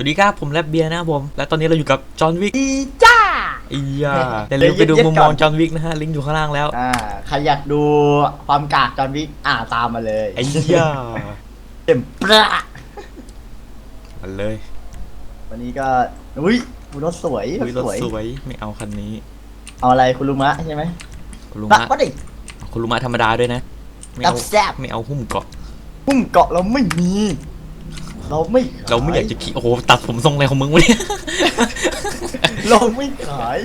วัสดีครับผมแลบเบียร์นะครับผม และตอนนี้เราอยู่กับจอห์นวิกดีจ้าอียาอย่าลืมไปดูเดี๋ยวมุมมองก่อนจอห์นวิกนะฮะ ลิงก์อยู่ข้างล่างแล้ว อ่าใครอยากดูความกากจอห์นวิกอ่าตามมาเลยไอ้ยาเต็มปะมันเลย วันนี้ก็ อุ้ยรถสวยอุ้ยรถสวยสวย ไม่เอาคันนี้ เอาอะไรคุณลุงมะใช่ไหมคุณลุงรักมะก็ดิคุณลุงมะธรรมดาด้วยนะ ไม่รัเอาบแซ่บไม่เอาหุ้มเกาะพุ่มเกาะเราไม่มี เราไม่ขเราไม่อยากจะขี่โอ้โหตัดผมทรงอะไรของมึงวะเนี่ยเราไม่ขาย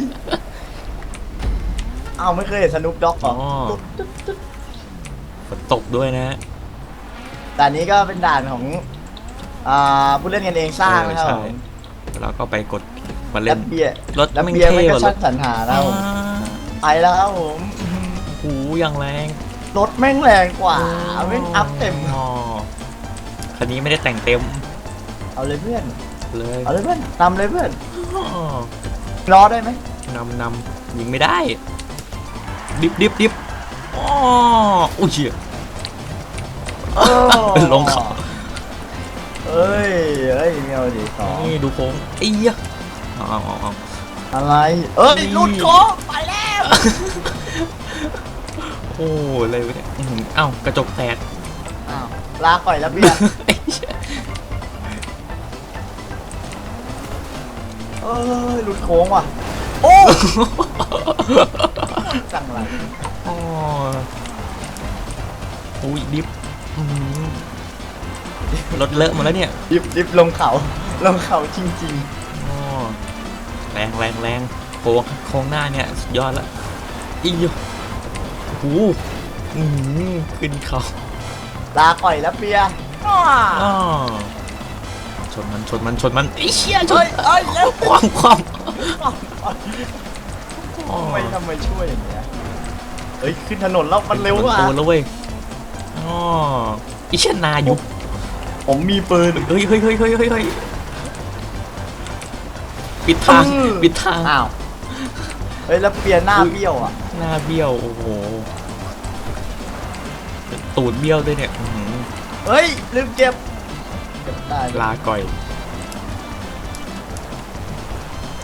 อ้าวไม่เคยเห็นสนุปด็อกหรออ๋อฝนตกด้วยนะด่านนี้ก็เป็นด่านของอ่าผู้เล่นกันเองสร้างนะครับเอผอมใช่เราก็ไปกดมาแล้เล่วนเบียร์รถแล้วแม่งเบียร์ไม่เท่ก็ว่ะช่างสรรหาแล้วผมอ่าไปแล้วครับผมโอ้โหอย่างแรงรถแม่งแรงกว่าแม่งอัพเต็มอ๋อ คันนี้ไม่ได้แต่งเต็มเอาเลยเพื่อน เลยเอาเลยเพื่อนนำเลยเพื่อนอ๋อรอได้ไหมนำนำยิงไม่ได้ ดิบดิบดิบอ๋ออุ้ยเหี้ยโอ้ลงเขาเอ้ยเอ้ยไม่เอาดิสองนี่ดูโค้งไอ้เหี้ยเอาเอาเอาเอาอะไร เอ้ยนี่หลุดโค้งไปแล้ว โอ้อะไรวะเนี่ยอื้อหือเอ้ากระจกแตกอ้าว ลาก่อยแล้วเบียร์ไอ้เหี้ยเอ้ยหลุดโค้งว่ะ โอ้จังไรอ๋ออุ้ยดิบอื้อหือรถเลอะหมดแล้วเนี่ยดิบดิบลงเขาลงเขาจริงอ๋อแรงแรงแรงโค้งโค้งหน้าเนี่ยสุดยอดละอีโอ้โหอื้อหือขึ้นเขาๆ ลาก่อยแล้วเบียร์อ้าอ้อชนมันชนมันชนมันไอ้เชี่ยชนเอ้ยเอ้ยเร็วความความอ๋อทำไมทำไมช่วยอย่างเงี้ยเฮ้ยขึ้นถนนแล้วมันเร็วมันอะโตแล้วเว้ยอ๋อไอ้เชี่ยนายุกผมมีปืน เฮ้ยเฮ้ยเฮ้ยเฮ้ยเฮ้ยเฮ้ยปิดทางอืม ปิดทาง อ้าวเฮ้ยแล้วเปลี่ยนหน้าเบี้ยวอะหน้าเบี้ยวโอ้โห ตูดเบี้ยวด้วยเนี่ยอื้อหือเฮ้ย ลืมเก็บเก็บได้ลาก่อย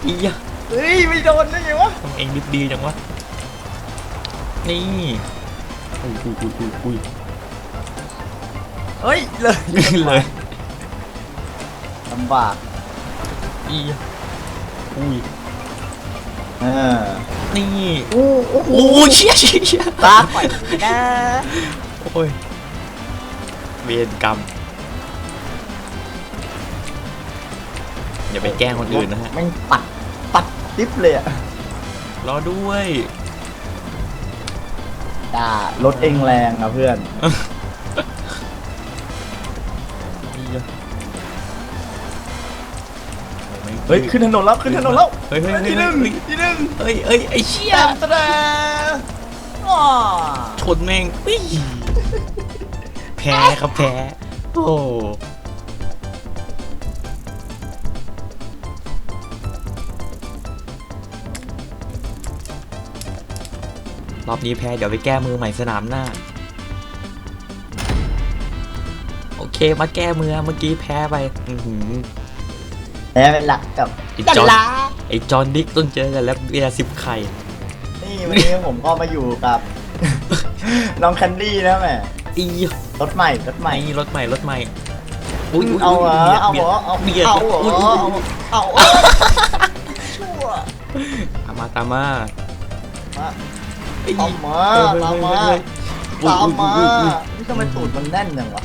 อียะเฮ้ย ไม่โดนได้ไงวะทำเองดิบดีจังวะ นี่อุ้ยอุ้ยอุ้ยอุ้ยอุ้ย เฮ้ย เลยเลยลำบากอียะอุ้ย เออนี่โอ้โอ้โหโอ้ยเชี่ยเชี่ยเชี่ยตาปล่อยนะ โอ้ยเวรกรรมอย่าไปแกล้งคนอื่นนะฮะ แม่งปัด ปัดติ๊บเลยอะรอด้วย ด่ารถเองแรงอะเพื่อน เฮ้ย ขึ้นถนนแล้ว ขึ้นถนนแล้วเฮ้ยเฮ้ยเฮ้ย ที่หนึ่งเฮ้ยที่หนึ่งเฮ้ยเฮ้ยไอ้เชี่ยแต้มแสดงอ้อ ชนแม่งปิ๊ย แพ้ครับแพ้ โอ้รอบนี้แพ้เดี๋ยวไปแก้มือใหม่สนามหน้า โอเคมาแก้มือเมื่อกี้แพ้ไปอือหือแพ้เป็นหลักกับไอ้จอนไอ้จอห์นดิกต้องเจอกันแล้วเบียร์สิบไข่ นี่วันนี้ผมก็มาอยู่กับ น้องแคนดี้นะแหม่อีรถใหม่รถใหม่ไม่รถใหม่รถใหม่อุ้ยอุ้ยเอาเหรอบียดเอาเหรอเอาเบียดเอาเหรออุ้ยเอาอุ้ยเอาเอาชั่วตามมาตามมามาไอ้ตามมาเฮ้ยตามมาเฮ้ยเฮ้ยเฮ้ยตามมาอุ้ยอุ้ยอุ้ยนี่ทำไมตูดมันแน่นจังวะ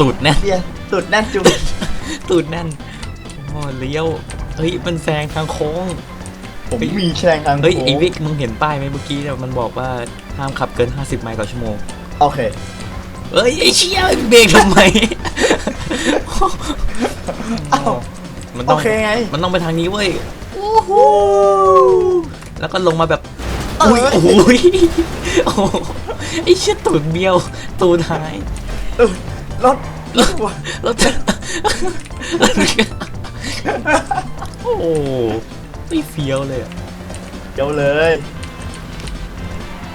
ตูดแน่นเบียร์ตูดแน่นจุงตูดแน่นโอ้เลี้ยวเฮ้ยมันแซงทางโค้ง ผมเฮ้ยมีแชงทางเฮ้ยโค้งไอวิกมึงเห็นป้ายไหมเมื่อกี้เนี่ยมันบอกว่าห้ามขับเกิน 50 ไมล์ต่อชั่วโมงโอเคเฮ้ยไอ้เชี่ยเบรกทำไมเอ้ามันโอต้องเคไงมันต้องไปทางนี้เว้ยโอ้โหแล้วก็ลงมาแบบเอ้อุ้ยยโอ้โหยโอ้โหไอ้เชี่ยตูดเบี้ยวตูดหายเออรถรถว่ะแล้วจะโอ้โห ไม่เฟี้ยวเลยอะเดี๋ยวเลย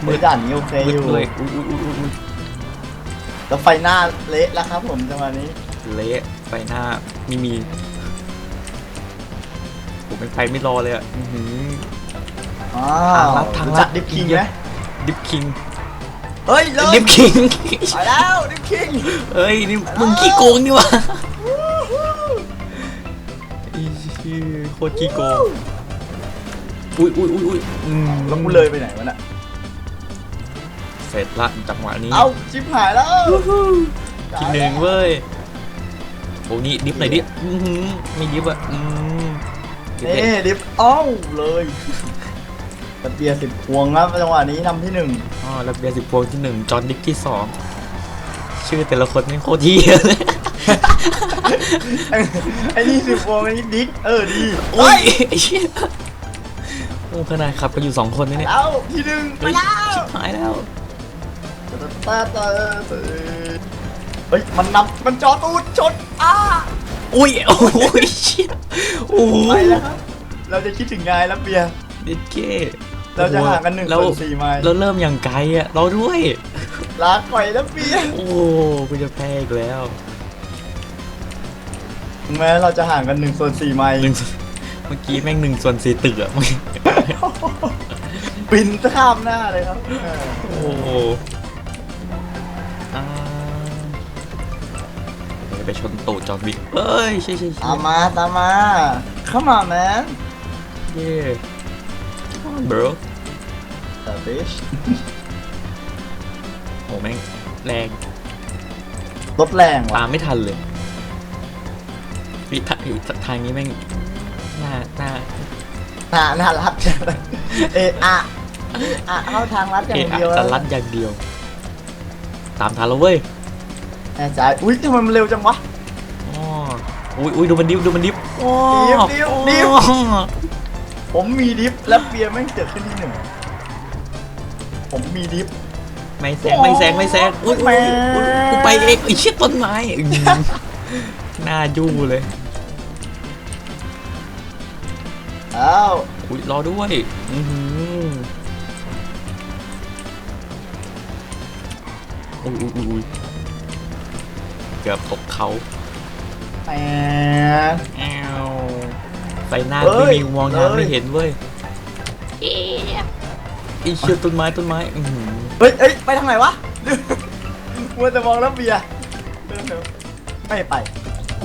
มืมืดอด่านนี้โอเคมือดยู่เลยอุ้ยอุ้ยอุ้ยอุ้ยแล้วไฟหน้าเละแล้วครับผมจังหวะนี้เละไปหน้ามีมีไม่ไปไม่รอเลยอะอื้อหืออ๋อทางลัดทางลัด รู้จักดิฟคิงไหมดิฟคิงเฮ้ยเลยดิฟคิง ไปแล้วดิฟคิง เอ้ยนี่มึงขี้โกงนี่วะอีโคตรขี้โกง อุ้ยอุ้ยอุ้ยอุ้ยอืมแล้วกูเลยไปไหนวะน่ะเสร็จละจังหวะนี้เอาชิบหายแล้วทีหนึ่งเว้ยโอ้นี่ดิฟหน่อยดิอื้อหือไม่ดิฟอะอืมดิฟนี่เลยดิฟเอ้าเลยตะเบียร์สิบพวงครับจังหวะนี้นำที่หนึ่งอ๋อแล้วเบียร์สิบพวงที่หนึ่งจอห์นดิฟที่สองชื่อแต่ละคนนี่โคตรเที่ยเลยไอ้นี่สิบพวงไอ้นี่ดิกเออดีโอ้ยไอ้เชี่ย โอ้ขนาดขับกันอยู่สองคนนี่เนี่ยแล้วที่หนึ่งไปเฮ้ยแล้วชิบหายแล้วตาตาเฮ้ยมันนำมันจอตูดชนอ้าอุ้ยโอ้ยเชี่ยโอ้โหไปแล้วครับเราจะคิดถึงไงแล้วเบียร์ดิเก้เราจะห่างกันหนึ่งแล้วส่วนสี่ไมล์แล้วเริ่มอย่างไกลอะเราด้วย ลาก่อยแล้วเบียร์โอ้กูจะแพ้อีกแล้วถึงแม้เราจะห่างกันหนึ่งส่วนสี่ไมล์หนึ่งเมื่อกี้แม่งหนึ่งส่วนสี่ตึกอะเมื่อกี้บินข้ามหน้าเลยครับเออโอ้โหอ่าเดี๋ยวไปชนตูดจอห์นวิกเอ้ยใช่ใช่ใช่ตามมาตามมา เข้ามาแมนเย่บรแต่บิชโอ้แม่งแรง รถแรงว่ะตามไม่ทันเลยวิทางทางนี้แม่งห น้าหน้าน่าน่ารักจังเลยเอะอะเอะอะเข้าทางลัดอย่าเอะงอะเดียวจะรัดอย่างเดียว ตามทันแล้วเว้ยแน่ใจอุ้ยทำไมมันเร็วจังวะ อ๋ออุ้ยอุ้ยดูมันดิฟดูมันดิฟโอ้ดิฟดิฟดิฟ โอ้ผมมีดิฟแล้วเบียร์แม่งเกิดขึ้นที่หนึ่งผมมีดิฟ ไม่แซงไม่แซงไม่แซงอุ้ยแหมอุ้ยอุ้ยกูไปเองไอ้เชี่ยต้นไม้อื้อหน้ายู่เลย อ้าวอุ้ยรอด้วยอือหืออุ้ยอุ้ยอุ้ยอุ้ยเกือบตกเขาแหมแอวไฟหน้าเฮ้ไม่ยมีมองทางเฮ้ย ไม่เห็นเว้ยเอ๊ะไอ้เชี่ยต้นไม้ต้นไม้อือหือเฮ้ยเฮ้ย ไปทางไหนวะ มัวแต่มองแล้วเบียร์เร็วๆไม่ไป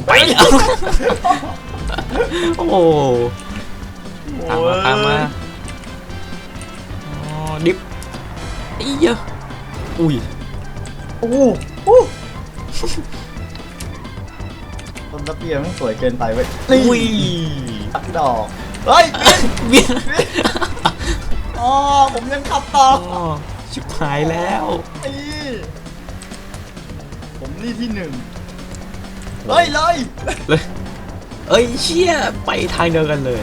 ไปเอาโอ้โห ตามมาตามมาอ๋อดิฟอีเยอะอุ้ยโอ้โหโอ้โหต้นตะเบียร์มันสวยเกินไปเว้ยนี่อุ้ยตักดอกเฮ้ยเบียร์เวียนอ๋อผมยังขับต่ออ๋อชิบหายแล้วไอ้ผมนี่ที่หนึ่งเฮ้ยเลยเลยเอ้ยเชี่ยไปทางเดียวกันเลย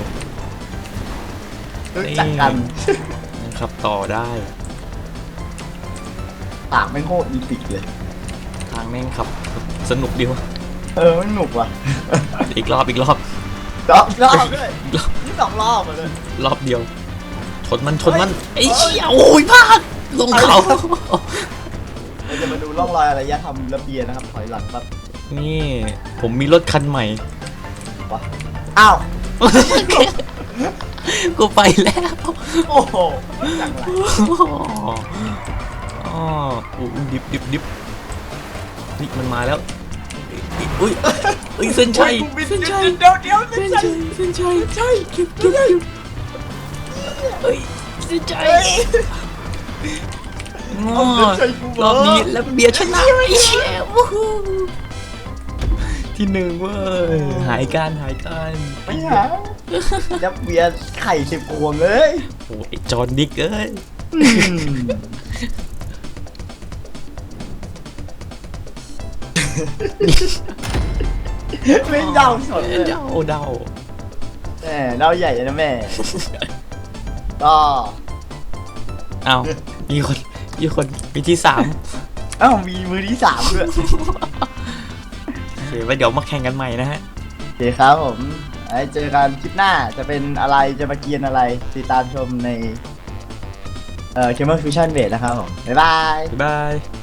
รู้จักกัน ยังขับต่อได้ปากไม่งโคตรอีปิกเลย ทางแม่งขับ สนุกดีวะเออมันหนุกว่ะอีกรอบอีกรอบรอบรอบด้วยนี่สองรอบมาเลยรอบเดียวชนมันชนมันเฮ้ไอ้ยเชี่ยโอ้ยพลาดลงเขาเราจะมาดูร่องรอยอารยธรรมระเบียร์นะครับ ถอยหลังแบบนี่ ผมมีรถคันใหม่วะอ้าว กูไปแล้วโอ้โหจังไรอ๋ออุ้ยดิบดิบดิบนี่มันมาแล้วอุ้ยอุ้ยเส้นชัยเส้เส้นนชัชัยยเดี๋ยวเดี๋ยวเส้เส้นนชัชัยยเส้นชัยใช่เก็บเก็บเก็บเฮ้ยเส้นชัยเฮ้ยงอเอาเส้นชัยกูเหรอรอบนี้แล้วเบียร์ชนะไอ้เชี่ยวู้ฮู้ ที่หนึ่งเว้ยหายการหายการไม่หาจะเบียร์ไข่สิบพวงเลยโอ้ยจอห์นดิกเอ้ยไม่เดาสดเลยเดาเดาแหมเดาใหญ่นะแม่ก็อ้าวมีคนมีคนมีที่สามเอ้ามีมือที่สามด้วยโอเค ไว้เดี๋ยวมาแข่งกันใหม่นะฮะ โอเคครับผมไว้เจอกันคลิปหน้าจะเป็นอะไรจะมาเกียนอะไร ติดตามชมในเอ่อ Gamer Fusion b a s e นะครับผม บ๊ายบาย บ๊ายบาย